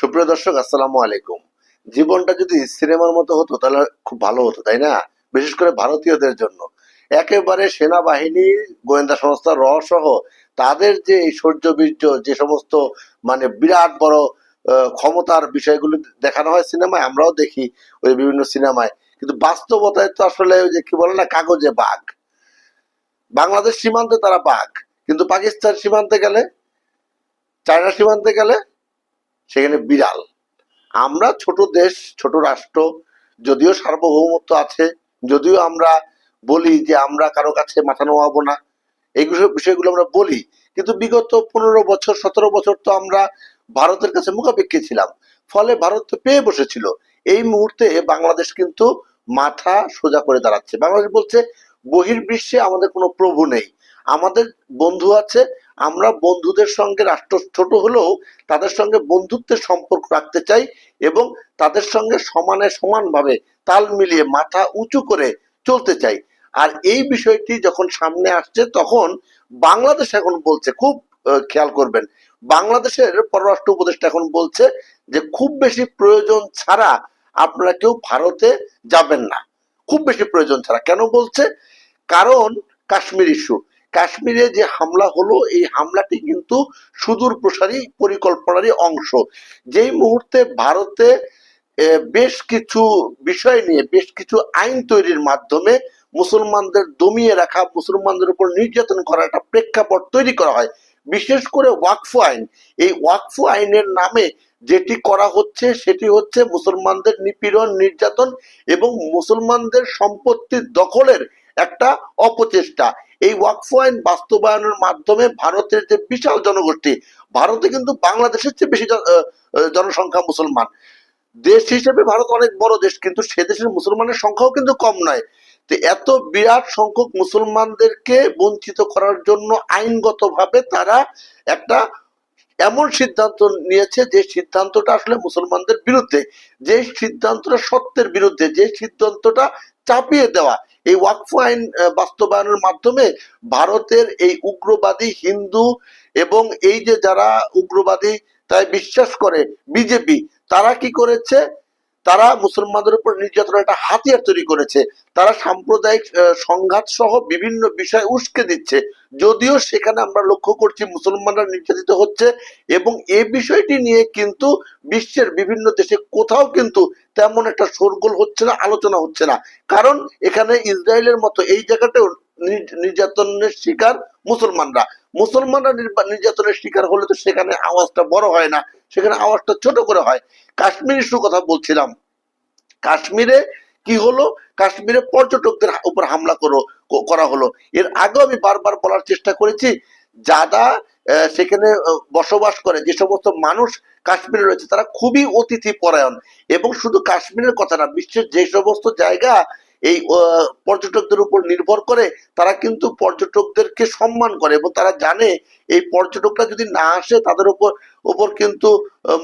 সুপ্রিয় দর্শক, আসসালামু আলাইকুম। জীবনটা যদি সিনেমার মতো হতো, তাহলে খুব ভালো হতো, তাই না? বিশেষ করে ভারতীয়দের জন্য। একেবারে সেনাবাহিনী, গোয়েন্দা সংস্থা র তাদের যে শৌর্য বীর্য, যে সমস্ত মানে বিরাট বড় ক্ষমতার বিষয়গুলো দেখানো হয় সিনেমায়, আমরাও দেখি ওই বিভিন্ন সিনেমায়। কিন্তু বাস্তবতায় তো আসলে ওই যে কি বলে না, কাগজে বাঘ। বাংলাদেশ সীমান্তে তারা বাঘ, কিন্তু পাকিস্তান সীমান্তে গেলে, চায়না সীমান্তে গেলে সেখানে বিড়াল। আমরা ছোট দেশ, ছোট রাষ্ট্র, যদিও সার্বভৌমত্ব আছে, যদিও আমরা বলি যে আমরা কারও কাছে মাথা নোয়াবো না, এই বিষয়- বিষয়গুলো আমরা বলি। কিন্তু বিগত পনেরো বছর, সতেরো বছর তো আমরা ভারতের কাছে মুখাপেক্ষী ছিলাম। ফলে ভারত তো পেয়ে বসেছিল। এই মুহূর্তে বাংলাদেশ কিন্তু মাথা সোজা করে দাঁড়াচ্ছে। বাংলাদেশ বলছে, বহির্বিশ্বে আমাদের কোনো প্রভু নেই। আমাদের বন্ধু আছে আমরা বন্ধুদের সঙ্গে রাষ্ট্র ছোট হলেও তাদের সঙ্গে বন্ধুত্বের সম্পর্ক রাখতে চাই এবং তাদের সঙ্গে সমানে সমানভাবে তাল মিলিয়ে মাথা উঁচু করে চলতে চাই। আর এই বিষয়টি যখন সামনে আসছে তখন বাংলাদেশ এখন বলছে, খুব খেয়াল করবেন, বাংলাদেশের পররাষ্ট্র উপদেষ্টা এখন বলছে যে খুব বেশি প্রয়োজন ছাড়া আপনারা কেউ ভারতে যাবেন না। খুব বেশি প্রয়োজন ছাড়া। কেন বলছে? কারণ কাশ্মীর ইস্যু কাশ্মীরে যে হামলা হলো, এই হামলাটি কিন্তু সুদূর প্রসারী পরিকল্পনারই অংশ। যেই মুহূর্তে ভারতে বেশ কিছু বিষয় নিয়ে, বেশ কিছু আইন তৈরির মাধ্যমে মুসলমানদের দমিয়ে রাখা, মুসলমানদের উপর নির্যাতন করা একটা প্রেক্ষাপট তৈরি করা হয়, বিশেষ করে ওয়াকফ আইন। এই ওয়াকফ আইনের নামে যেটি করা হচ্ছে, সেটি হচ্ছে মুসলমানদের নিপীড়ন, নির্যাতন এবং মুসলমানদের সম্পত্তির দখলের একটা অপচেষ্টা। এই ওয়াকফ আইন বাস্তবায়নের মাধ্যমে ভারতের যে বিশাল জনগোষ্ঠী, ভারতে কিন্তু বাংলাদেশের চেয়ে বেশি জনসংখ্যা মুসলমান। দেশ হিসেবে ভারত অনেক বড় দেশ, কিন্তু সে দেশের মুসলমানের সংখ্যাও কিন্তু কম নয়। তো এত বিরাট সংখ্যক মুসলমানদেরকে বঞ্চিত করার জন্য আইনগতভাবে তারা একটা এমন সিদ্ধান্ত নিয়েছে যে সিদ্ধান্তটা আসলে মুসলমানদের বিরুদ্ধে, যে সিদ্ধান্তটা সত্যের বিরুদ্ধে, যে সিদ্ধান্তটা চাপিয়ে দেওয়া। এই ওয়াকফ আইন বাস্তবায়নের মাধ্যমে ভারতের এই উগ্রবাদী হিন্দু এবং এই যে যারা উগ্রবাদী, তাই বিশ্বাস করে বিজেপি, তারা কি করেছে? তারা মুসলমানদের উপর নির্যাতনের একটা হাতিয়ার তৈরি করেছে। তারা সাম্প্রদায়িক সংঘাত সহ বিভিন্ন বিষয় উস্কে দিচ্ছে। যদিও সেখানে আমরা লক্ষ্য করছি মুসলমানরা নির্যাতিত হচ্ছে এবং এ বিষয়টি নিয়ে কিন্তু বিশ্বের বিভিন্ন দেশে কোথাও কিন্তু তেমন একটা শোরগোল হচ্ছে না, আলোচনা হচ্ছে না। কারণ এখানে ইসরায়েলের মতো এই জায়গাতেও নির- নির্যাতনের শিকার মুসলমানরা। মুসলমানরা নির্যাতনের শিকার হলে তো সেখানে আওয়াজটা বড় হয় না, সেখানে আওয়াজটা ছোট করে হয়। কাশ্মীর ইস্যু কথা বলছিলাম। কাশ্মীরে কি হলো? কাশ্মীরে পর্যটকদের উপর হামলা করো করা হলো। এর আগেও আমি বারবার বলার চেষ্টা করেছি, যারা সেখানে বসবাস করে, যে সমস্ত মানুষ কাশ্মীরে রয়েছে, তারা খুবই অতিথি পরায়ণ। এবং শুধু কাশ্মীরের কথা না, বিশ্বের যে সমস্ত জায়গা এই পর্যটকদের উপর নির্ভর করে, তারা কিন্তু পর্যটকদেরকে সম্মান করে এবং তারা জানে এই পর্যটকরা যদি না আসে, তাদের উপর উপর কিন্তু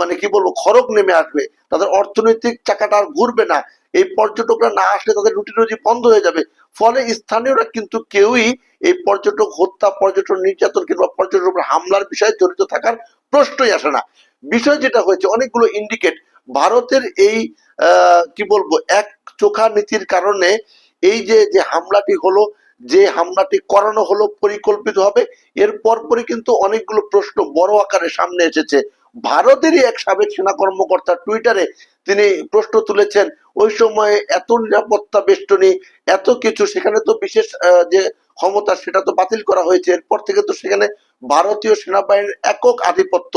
মানে কি বলব খরক নেমে আসবে। তাদের অর্থনৈতিক চাকাটা আর ঘুরবে না। এই পর্যটকরা না আসলে তাদের রুটি রুজি বন্ধ হয়ে যাবে। ফলে স্থানীয়রা কিন্তু কেউই এই পর্যটক হত্যা, পর্যটন নির্যাতন কিংবা পর্যটকের উপর হামলার বিষয়ে জড়িত থাকার প্রশ্নই আসে না। বিষয় যেটা হয়েছে, অনেকগুলো ইন্ডিকেট ভারতের এই কি বলব, এক চোখা নীতির কারণে এই যে যে হামলাটি হলো, যে হামলাটি করানো হলো পরিকল্পিত হবে, এর পরপরই কিন্তু অনেকগুলো প্রশ্ন বড় আকারে সামনে এসেছে। ভারতেরই এক সাবেক সেনা কর্মকর্তা টুইটারে তিনি প্রশ্ন তুলেছেন, ওই সময় এত নিরাপত্তা বেষ্টনী, এত কিছু, সেখানে তো বিশেষ যে ক্ষমতা সেটা তো বাতিল করা হয়েছে। এরপর থেকে তো সেখানে ভারতীয় সেনাবাহিনীর একক আধিপত্য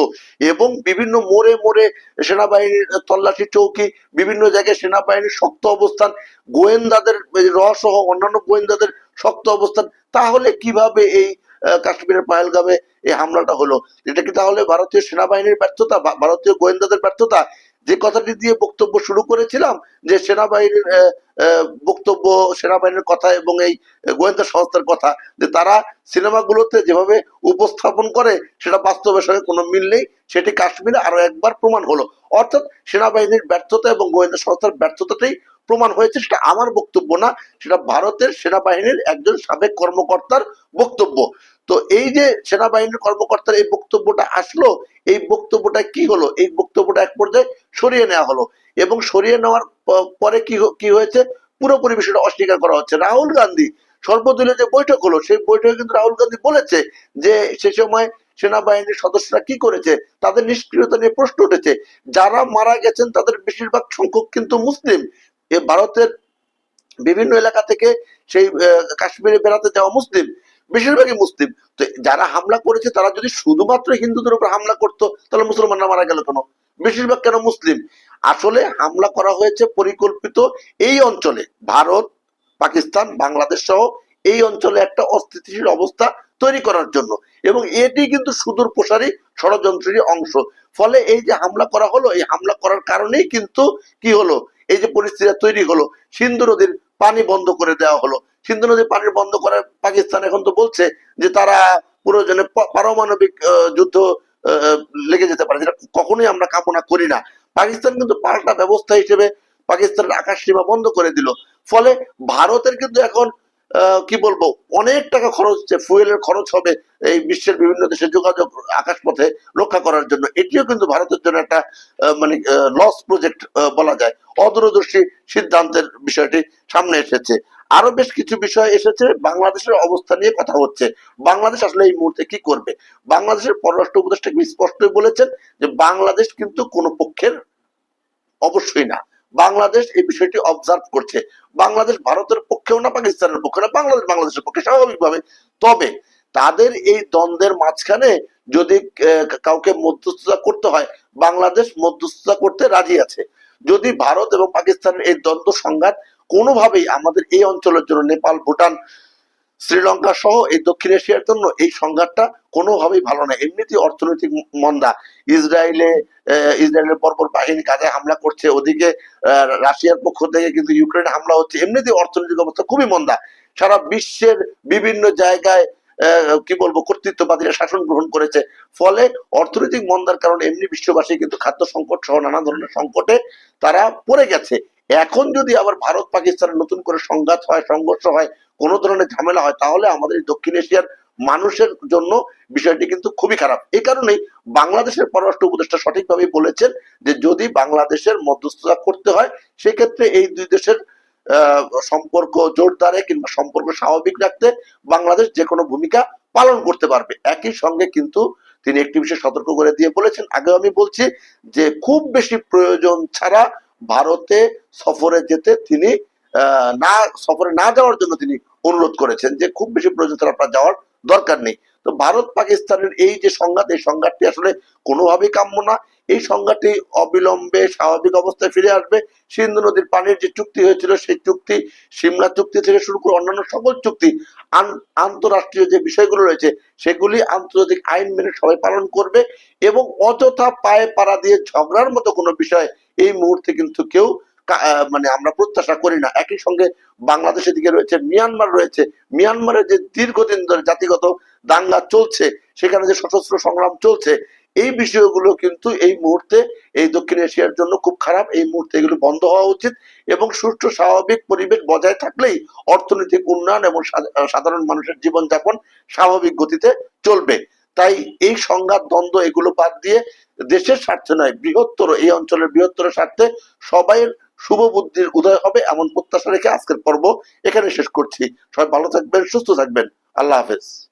এবং বিভিন্ন মোড়ে মোড়ে সেনাবাহিনীর তল্লাশি চৌকি, বিভিন্ন জায়গায় সেনাবাহিনীর শক্ত অবস্থান, গোয়েন্দাদের র সহ অন্যান্য গোয়েন্দাদের শক্ত অবস্থান। তাহলে কীভাবে এই কাশ্মীরের পাহেলগামে এই হামলাটা হলো? এটা কি তাহলে ভারতীয় সেনাবাহিনীর ব্যর্থতা ভারতীয় গোয়েন্দাদের ব্যর্থতা? যে কথাটি দিয়ে বক্তব্য শুরু করেছিলাম, যে সেনাবাহিনীর বক্তব্য, সেনাবাহিনীর কথা এবং এই গোয়েন্দা সংস্থার কথা, যে তারা সিনেমাগুলোতে যেভাবে উপস্থাপন করে, সেটা বাস্তবের সঙ্গে কোনো মিল নেই। সেটি কাশ্মীরে আরও একবার প্রমাণ হলো। অর্থাৎ সেনাবাহিনীর ব্যর্থতা এবং গোয়েন্দা সংস্থার ব্যর্থতাটাই প্রমাণ হয়েছে, সেটা আমার বক্তব্য না, সেটা ভারতের সেনাবাহিনীর একজন সাবেক কর্মকর্তার বক্তব্য। তো এই যে সেনাবাহিনীর কর্মকর্তার এই বক্তব্যটা আসলো, এই বক্তব্যটা কি হলো? এই বক্তব্যটা এক পর্যায়ে সরিয়ে নেওয়া হলো। এবং সরিয়ে নেওয়ার পরে কি কি হয়েছে? পুরোপুরি বিষয়টা অস্বীকার করা হচ্ছে। রাহুল গান্ধী সর্বদলীয় যে বৈঠক হলো, সেই বৈঠকে কিন্তু রাহুল গান্ধী বলেছে যে সে সময় সেনাবাহিনীর সদস্যরা কি করেছে, তাদের নিষ্ক্রিয়তা নিয়ে প্রশ্ন উঠেছে। যারা মারা গেছেন, তাদের বেশিরভাগ সংখ্যক কিন্তু মুসলিম। এ ভারতের বিভিন্ন এলাকা থেকে সেই কাশ্মীরে বেড়াতে যাওয়া মুসলিম, বেশিরভাগই মুসলিম। তো যারা হামলা করেছে, তারা যদি শুধুমাত্র হিন্দুদের উপর হামলা করতো, তাহলে মুসলমানরা মারা গেল কেন? বেশিরভাগ কেন মুসলিম? আসলে হামলা করা হয়েছে পরিকল্পিত এই অঞ্চলে, ভারত, পাকিস্তান, বাংলাদেশ সহ এই অঞ্চলে একটা অস্থিতিশীল অবস্থা তৈরি করার জন্য। এবং এটি কিন্তু সুদূর প্রসারী ষড়যন্ত্রেরই অংশ। ফলে এই যে হামলা করা হলো, এই হামলা করার কারণেই কিন্তু কি হলো? এই যে পরিস্থিতি তৈরি হলো, সিন্ধু নদীর পানি বন্ধ করে দেওয়া হলো। সিন্ধু নদীর পানি বন্ধ করে, পাকিস্তান এখন তো বলছে যে তারা প্রয়োজনে পারমাণবিক যুদ্ধ লেগে যেতে পারে, যেটা কখনোই আমরা কামনা করি না। পাকিস্তান কিন্তু পাল্টা ব্যবস্থা হিসেবে পাকিস্তানের আকাশ সীমা বন্ধ করে দিল। ফলে ভারতের কিন্তু এখন কি বলব, অনেক টাকা খরচ হচ্ছে, ফুয়েলের খরচ হবে এই বিশ্বের বিভিন্ন দেশে যোগাযোগ আকাশপথে রক্ষা করার জন্য। এটিও কিন্তু ভারতের জন্য একটা মানে লস প্রজেক্ট বলা যায়। অদূরদর্শী সিদ্ধান্তের বিষয়টি সামনে এসেছে। আরও বেশ কিছু বিষয় এসেছে, বাংলাদেশের অবস্থা নিয়ে কথা হচ্ছে। বাংলাদেশ আসলে এই মুহূর্তে কি করবে? বাংলাদেশের পররাষ্ট্র উপদেষ্টা স্পষ্টই বলেছেন যে, বাংলাদেশ কিন্তু কোনো পক্ষের অবশ্যই না। বাংলাদেশ এই বিষয়টি অবজার্ভ করছে। বাংলাদেশ ভারতের পক্ষেও না, পাকিস্তানের পক্ষে না, বাংলাদেশ বাংলাদেশের পক্ষে স্বাভাবিকভাবে। তবে তাদের এই দ্বন্দ্বের মাঝখানে যদি কাউকে মধ্যস্থতা করতে হয়, বাংলাদেশ মধ্যস্থতা করতে রাজি আছে। যদি ভারত এবং পাকিস্তানের এই দ্বন্দ্ব সংঘাত কোনোভাবেই আমাদের এই অঞ্চলের জন্য নেপাল, ভুটান, শ্রীলঙ্কা সহ এই দক্ষিণ এশিয়ার জন্য এই সংঘাতটা কোনোভাবেই ভালো না। এমনিতেই অর্থনৈতিক মন্দা। ইসরায়েলে ইসরায়েলের পরপর বাহিনী কাজে হামলা করছে, ওদিকে রাশিয়ার পক্ষ থেকে কিন্তু ইউক্রেনে হামলা হচ্ছে। এমনিতেই অর্থনৈতিক অবস্থা খুবই মন্দা। সারা বিশ্বের বিভিন্ন জায়গায় কি বলব, কর্তৃত্ববাদীরা শাসন গ্রহণ করেছে। ফলে অর্থনৈতিক মন্দার কারণে এমনি বিশ্ববাসী কিন্তু খাদ্য সংকট সহ নানা ধরনের সংকটে তারা পড়ে গেছে। এখন যদি আবার ভারত পাকিস্তানের নতুন করে সংঘাত হয়, সংঘর্ষ হয়, কোনো ধরনের ঝামেলা হয়, তাহলে আমাদের দক্ষিণ এশিয়ার মানুষের জন্য বিষয়টি কিন্তু খুবই খারাপ। এই কারণেই বাংলাদেশের পররাষ্ট্র উপদেষ্টা সঠিকভাবে বলেছেন যে যদি বাংলাদেশের মধ্যস্থতা করতে হয়, সেক্ষেত্রে এই দুই দেশের সম্পর্ক জোরদারে কিংবা সম্পর্ক স্বাভাবিক রাখতে বাংলাদেশ যে কোনো ভূমিকা পালন করতে পারবে। একই সঙ্গে কিন্তু তিনি একটি বিষয় সতর্ক করে দিয়ে বলেছেন, আগেও আমি বলছি যে খুব বেশি প্রয়োজন ছাড়া ভারতে সফরে যেতে তিনি না, সফরে না যাওয়ার জন্য তিনি অনুরোধ করেছেন যে খুব বেশি প্রয়োজন আপনার যাওয়ার দরকার নেই। তো ভারত পাকিস্তানের এই যে সংঘাত, এই সংঘাতটি আসলে কোনোভাবেই কাম্য না। এই সংঘাতটি অবিলম্বে স্বাভাবিক অবস্থায় ফিরে আসবে। সিন্ধু নদীর পানির যে চুক্তি হয়েছিল, সেই চুক্তি, সিমলা চুক্তি থেকে শুরু করে অন্যান্য সকল চুক্তি, আন- আন্তরাষ্ট্রীয় যে বিষয়গুলো রয়েছে, সেগুলি আন্তর্জাতিক আইন মেনে সবাই পালন করবে এবং অযথা পায়ে পাড়া দিয়ে ঝগড়ার মতো কোনো বিষয় এই মুহূর্তে কিন্তু কেউ মানে আমরা প্রত্যাশা করি না। একই সঙ্গে বাংলাদেশের দিকে রয়েছে, মিয়ানমার রয়েছে। মিয়ানমারের যে দীর্ঘদিন ধরে জাতিগত দাঙ্গা চলছে, সেখানে যে সশস্ত্র সংগ্রাম চলছে, এই বিষয়গুলো কিন্তু এই মুহূর্তে এই দক্ষিণ এশিয়ার জন্য খুব খারাপ। এই মুহূর্তে এগুলো বন্ধ হওয়া উচিত এবং সুষ্ঠু, স্বাভাবিক পরিবেশ বজায় থাকলেই অর্থনৈতিক উন্নয়ন এবং সাধারণ মানুষের জীবনযাপন স্বাভাবিক গতিতে চলবে। তাই এই সংঘাত, দ্বন্দ্ব এগুলো বাদ দিয়ে দেশের স্বার্থে নয়, বৃহত্তর, এই অঞ্চলের বৃহত্তর স্বার্থে সবাই শুভ বুদ্ধির উদয় হবে এমন প্রত্যাশা রেখে আজকের পর্ব এখানে শেষ করছি। সবাই ভালো থাকবেন, সুস্থ থাকবেন। আল্লাহ হাফেজ।